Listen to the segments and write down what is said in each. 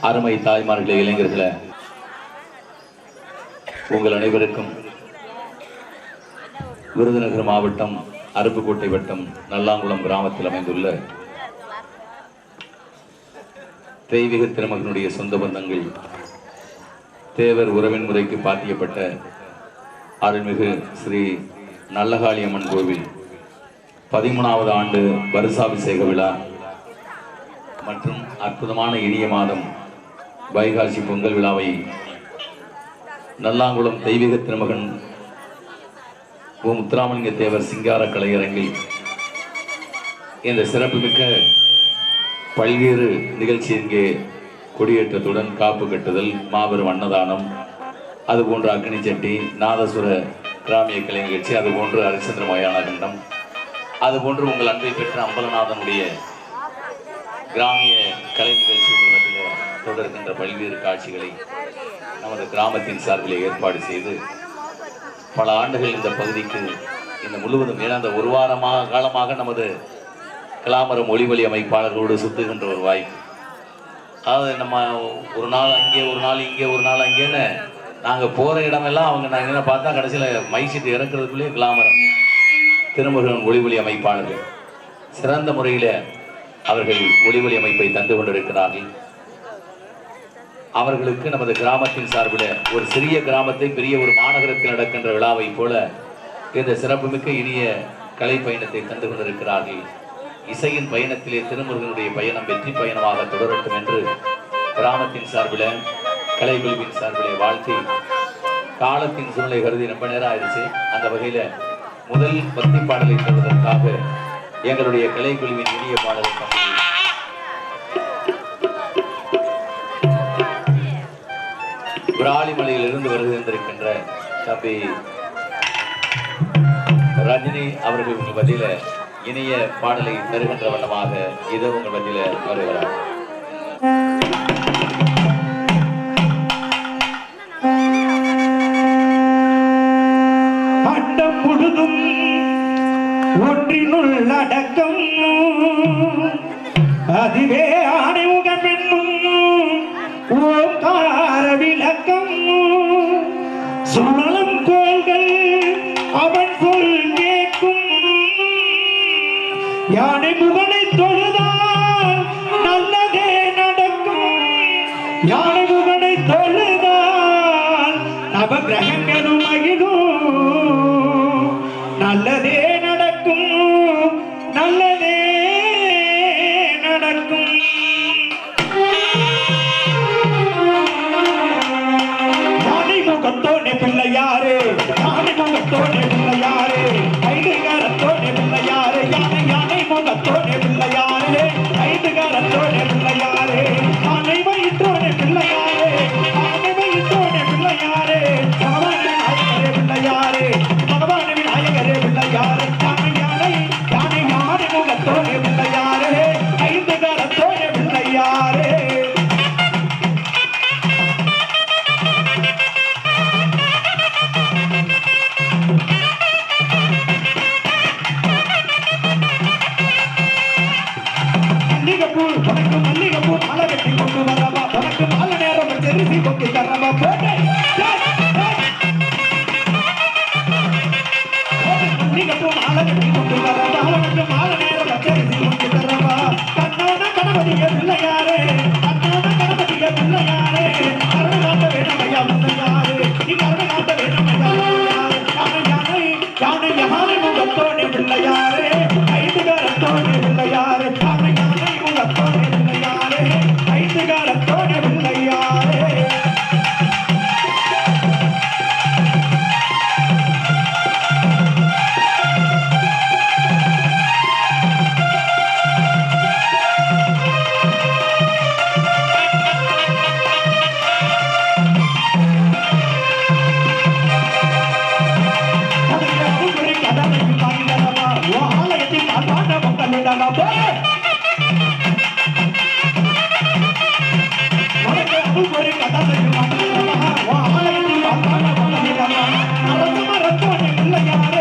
அருமை தாய்மார்களே இளைஞர்களே உங்கள் அனைவருக்கும் விருதுநகர் மாவட்டம் அருப்புக்கோட்டை வட்டம் நல்லாங்குளம் கிராமத்தில் அமைந்துள்ள தெய்வீக திருமகனுடைய சொந்த பந்தங்கள் தேவர் உறவின் முறைக்கு பாத்தியப்பட்ட அருள்மிகு ஸ்ரீ நல்லகாளியம்மன் கோவில் பதிமூணாவது ஆண்டு வருஷாபிஷேக விழா மற்றும் அற்புதமான இனிய மாதம் வைகாசி பொங்கல் விழாவை நல்லாங்குளம் தெய்வீக திருமகன் ஓ முத்துராமலிங்க தேவர் சிங்கார கலையரங்கில் இந்த சிறப்புமிக்க பல்வேறு நிகழ்ச்சி இங்கே கொடியேற்றத்துடன் காப்பு கட்டுதல் மாபெரும் அன்னதானம் அதுபோன்ற அக்னி சட்டி நாதசுர கிராமிய கலை நிகழ்ச்சி அதுபோன்று ஹரிச்சந்திர மயான கண்டம் அதுபோன்று உங்கள் அன்பை பெற்ற அம்பலநாதனுடைய கிராமிய கலை நிகழ்ச்சி தொடர்கின்ற பல்வேறு காட்சிகளை நமது கிராமத்தின் சார்பில் ஏற்பாடு செய்து பல ஆண்டுகள் இந்த பகுதிக்கு இந்த முழுவதும் ஏன்னா அந்த ஒரு வாரமாக காலமாக நமது கலாமரம் ஒளிவழி அமைப்பாளர்களோடு சுத்துகின்ற ஒரு வாய்ப்பு. அதாவது நம்ம ஒரு நாள் அங்கே ஒரு நாள் இங்கே ஒரு நாள் அங்கேன்னு நாங்கள் போகிற இடமெல்லாம் அவங்க நாங்கள் என்ன பார்த்தா கடைசியில் மைசீட்டு இறக்குறதுக்குள்ளேயே கலாமரம் திருமுருகன் ஒளிவழி அமைப்பாளர்கள். சிறந்த முறையில் அவர்கள் ஒளிவழி அமைப்பை தந்து கொண்டிருக்கிறார்கள். அவர்களுக்கு நமது கிராமத்தின் சார்பில் ஒரு சிறிய கிராமத்தை பெரிய ஒரு மாநகரத்தில் நடக்கின்ற விழாவை போல இந்த சிறப்புமிக்க இனிய கலை பயணத்தை தந்து கொண்டிருக்கிறார்கள். இசையின் பயணத்திலே திருமுருகனுடைய பயணம் வெற்றி பயணமாக தொடரட்டும் என்று கிராமத்தின் சார்பில் கலைக்குழுவின் சார்பிலே வாழ்த்தி காலத்தின் சூழ்நிலை கருதி ரொம்ப நேரம் ஆயிடுச்சு. அந்த வகையில் முதல் பக்தி பாடலை தருவதற்காக எங்களுடைய கலைக்குழுவின் இனிய பாடலை விராலிமலையிலிருந்து வருகின்றிருக்கின்ற தம்பி ரஜினி அவர்கள் உங்கள் பதில இனிய பாடலை தருகின்ற வண்ணமாக இதோ உங்கள் பதில வருகிறார். தொழுதால் நவகிரகங்களும் மகிழும். நல்லதே நடக்கும். நல்லதே நடக்கும். யானை முகத்தோனே பிள்ளையாரே யானை தெரிசி கட்டி கொண்டு நேரம் கொண்டு தரவா கண்ணோட கணபதிய பிள்ளையாரே கண்ணோட கணபதிய பிள்ளையாரே கருணை காட்ட வேணும் ஐயா நீ கருணை காட்ட வேணும் ஐயா யானை யானை யானை யானை பிள்ளையாரே பாடிடலாமா? உன்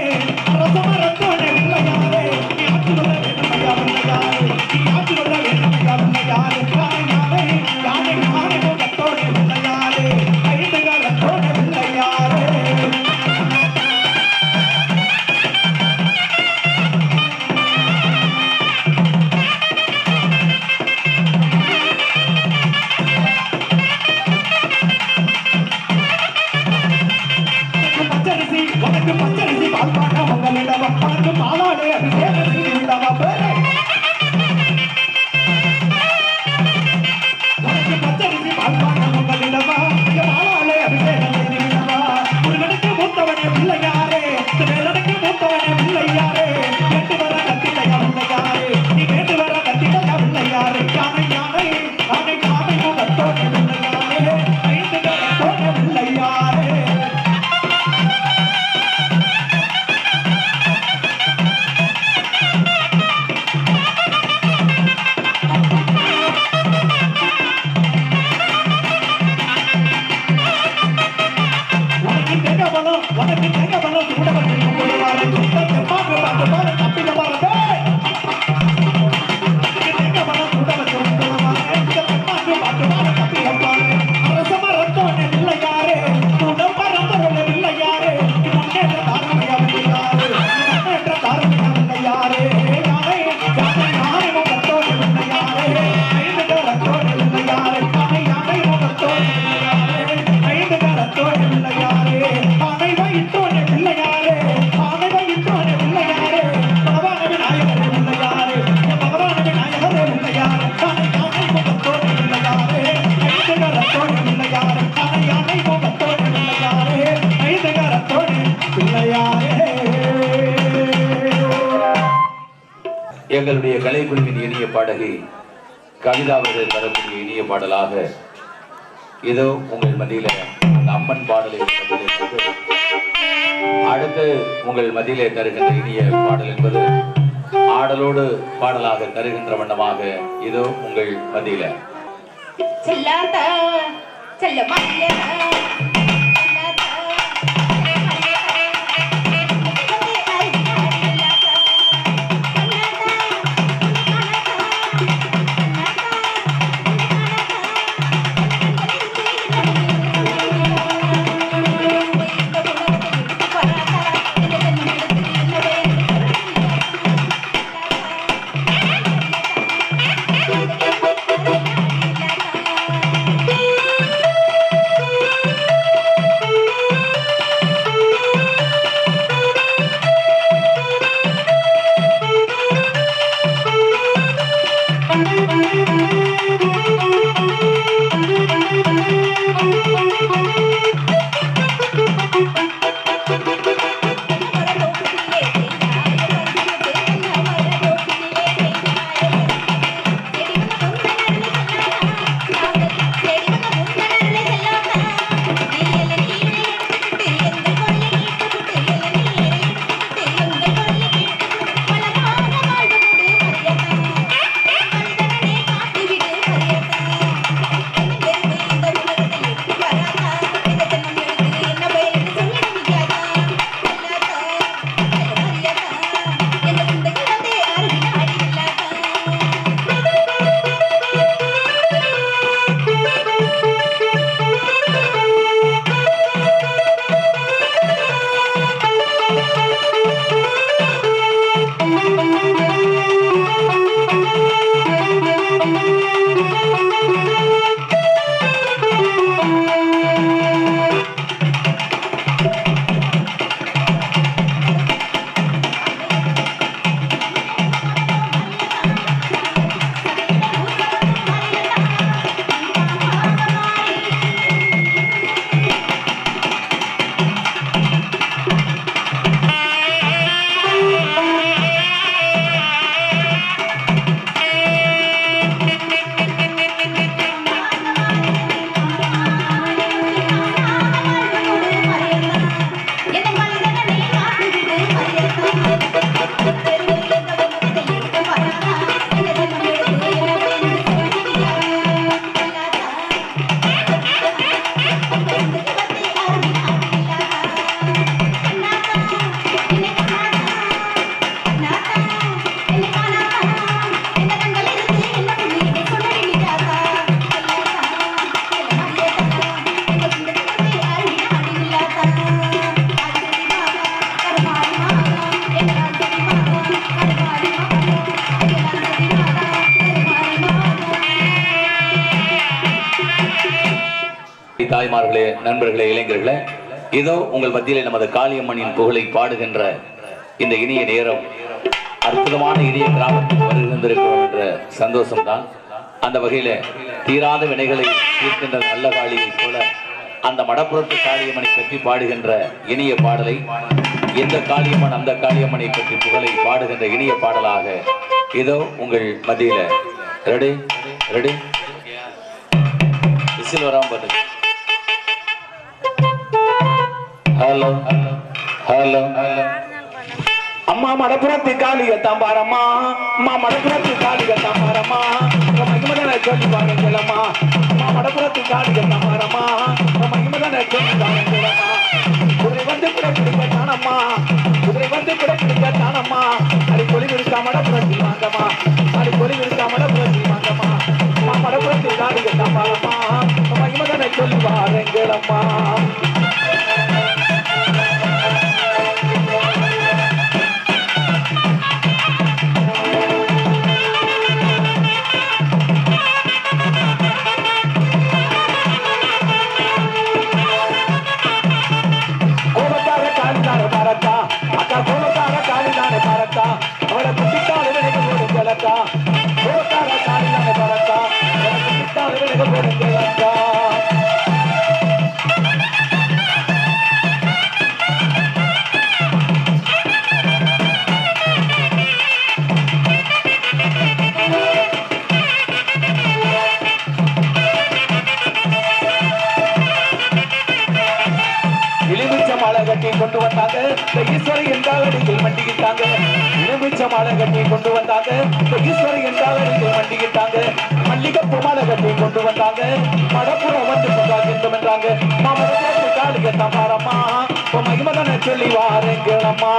எங்களுடைய கலைக்குழுவின் இனிய பாடகி கவிதா அவர்கள் தரக்கூடிய இனிய பாடலாக இதோ உங்கள் மத்தியில அம்மன் பாடலை அடுத்து உங்கள் மத்தியிலே தருகின்ற இனிய பாடல் என்பது ஆடலோடு பாடலாக தருகின்ற வண்ணமாக இதோ உங்கள் மத்தியில. செல்லாத செல்ல நேயர்களே இதோ உங்கள் மத்தியிலே நமது காளியம்மனின் புகழை பாடுகின்ற இந்த இனிய நேரம். அற்புதமான இனிய கிராமத்தில் வருகின்றிருக்கிறோம் என்ற சந்தோஷம்தான். அந்த வகையில தீராத வினைகளை தீர்க்கின்ற நல்ல காளியைப் போல அந்த மடப்புறத்து காளியம்மனை பற்றி பாடுகின்ற இனிய பாடலை எந்த காளியம்மன் அந்த காளியம்மனை பற்றி புகழை பாடுகின்ற இனிய பாடலாக இதோ உங்கள் மத்தியில. ரெடி ரெடி வராம பார்த்து ஹலோ ஹலோ. ஹலோ அம்மா மடப்புறத்து காளிய தாம்பாரம்மா. அம்மா மடப்புறத்து காளிய தாம்பாரம்மா. மகிமதன சொல்லி வாங்கலம்மா அம்மா மடப்புறத்து காளிய தாம்பாரம்மா. மகிமதன சொல்லி வாங்கலம்மா குதிரை வந்து கூட பிடிக்க தானம்மா. குதிரை வந்து கூட பிடிக்க தானம்மா. அடி கொலி விடுத்தா மடப்புறத்தில் கொண்டு வந்தாங்க. ஈஸ்வரி என்றால் மண்டிக்கிட்டாங்க மல்லிகைப்பூ மாலை கட்டி கொண்டு வந்தாங்க. மடப்புறம் வந்து கொண்டாங்க என்றாங்க. மாமடப்புறத்து காளிக தமாரம்மா மகிமதனை சொல்லி வாருங்களம்மா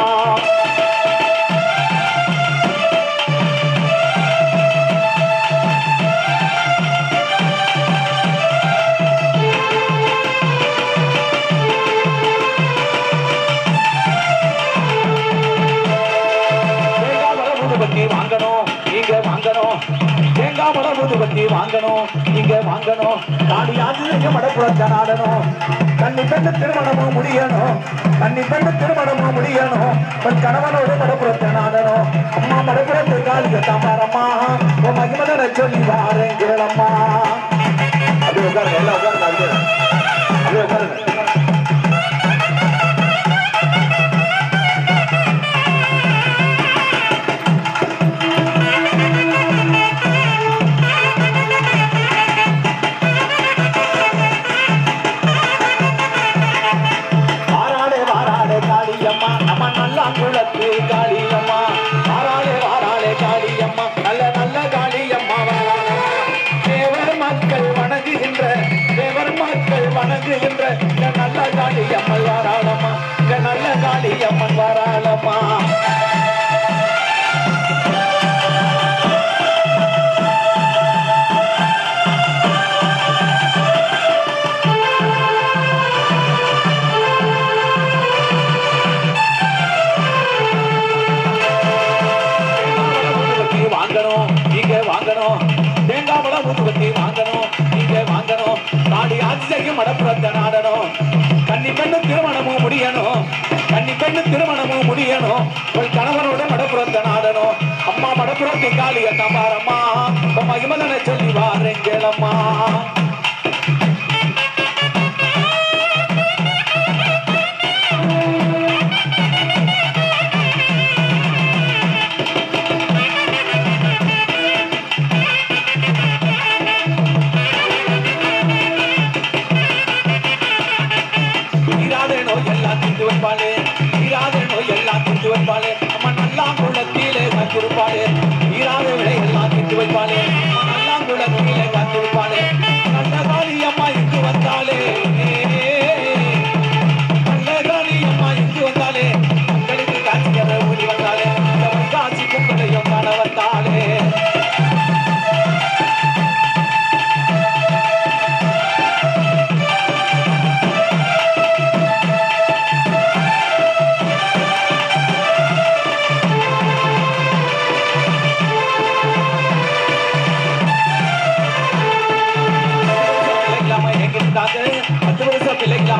தேங்காய் பழம் வாங்கணும். நீங்க வாங்கணும். நாடு ஆசிரியர் மடப்புறத்தை நாடணும் தண்ணி பெண்ண திருமணமும் முடியணும். தண்ணி பெண்ண திருமணமும் முடியணும். உன் கணவனோட மடப்புறத்தை நாடணும் அம்மா மடப்புறத்து காலிக தாம்பாரம்மா உன் மகிமதனை சொல்லி வாரேங்களம்மா அது உட்காருங்க எல்லாம் உட்காருங்க அது உட்காருங்க. பழம் ஊதுபத்தி வாங்கணும். நீங்க வாங்கணும். நாடி ஆட்சியையும் மடப்புறத்தை நாடணும். கன்னி பெண்ணு திருமணமும் முடியணும். கன்னி பெண்ணு திருமணமும் முடியணும். உன் கணவனோட மடப்புறத்தை நாடணும். அம்மா மடப்புறத்தை காளிய தம்பாரம்மா மகிமதனை சொல்லி வாருங்களம்மா எல்லாம்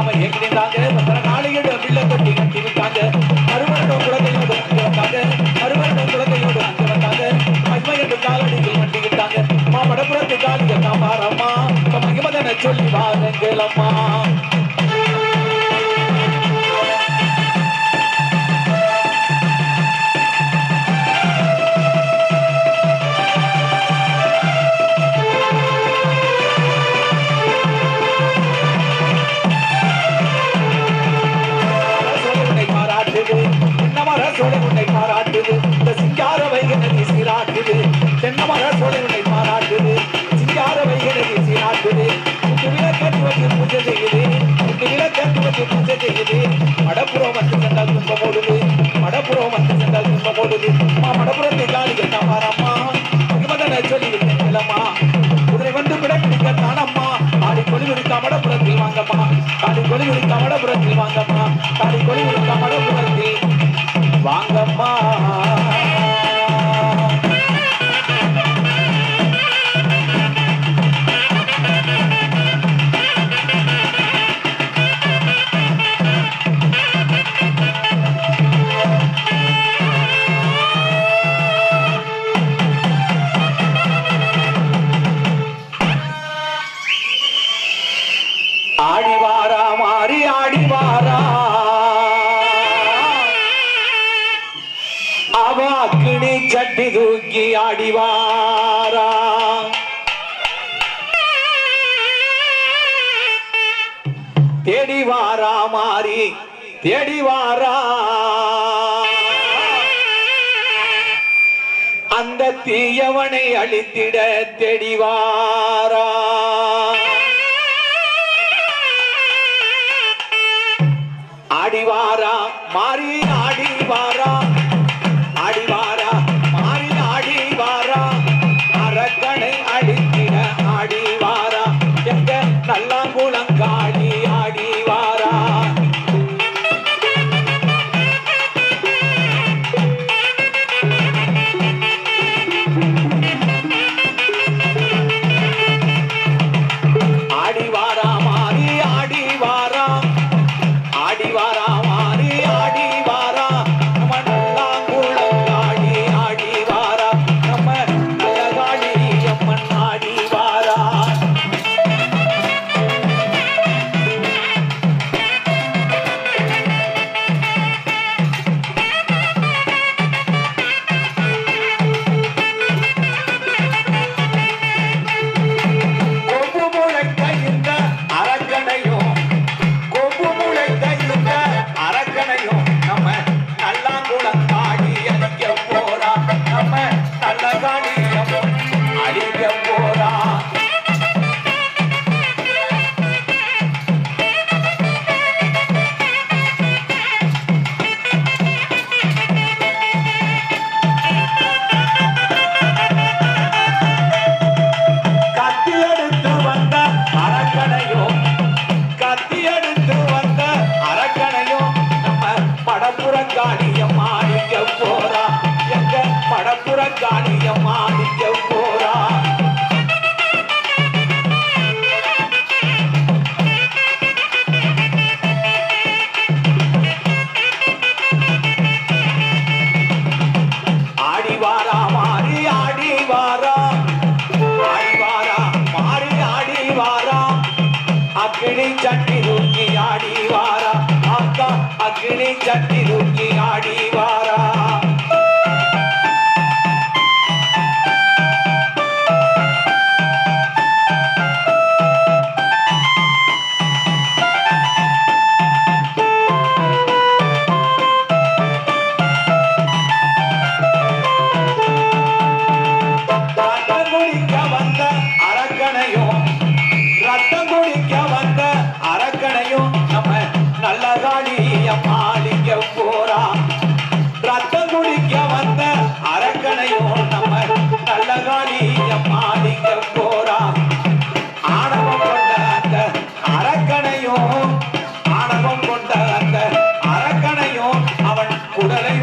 நாம எங்கிருந்தாங்க நாளையோட வில்ல கொட்டி கட்டி விட்டாங்க. மறுமணம் குழந்தையோடு வந்து வந்தாங்க. மறுமணம் குழந்தையோடு வந்து வந்தாங்க. மண்மை என்று காலடியில் வண்டிக்கிட்டாங்க மா மடப்புறத்து காலிகள் காமாரம்மா மகிமதனை சொல்லி வாருங்களம்மா நெருங்கி ஆடிவாரா? தேடிவாரா மாறி தேடிவாரா அந்த தீயவனை அழித்திட தெடிவாரா ஆடிவாரா மாறி ஆடிவாரா? Por além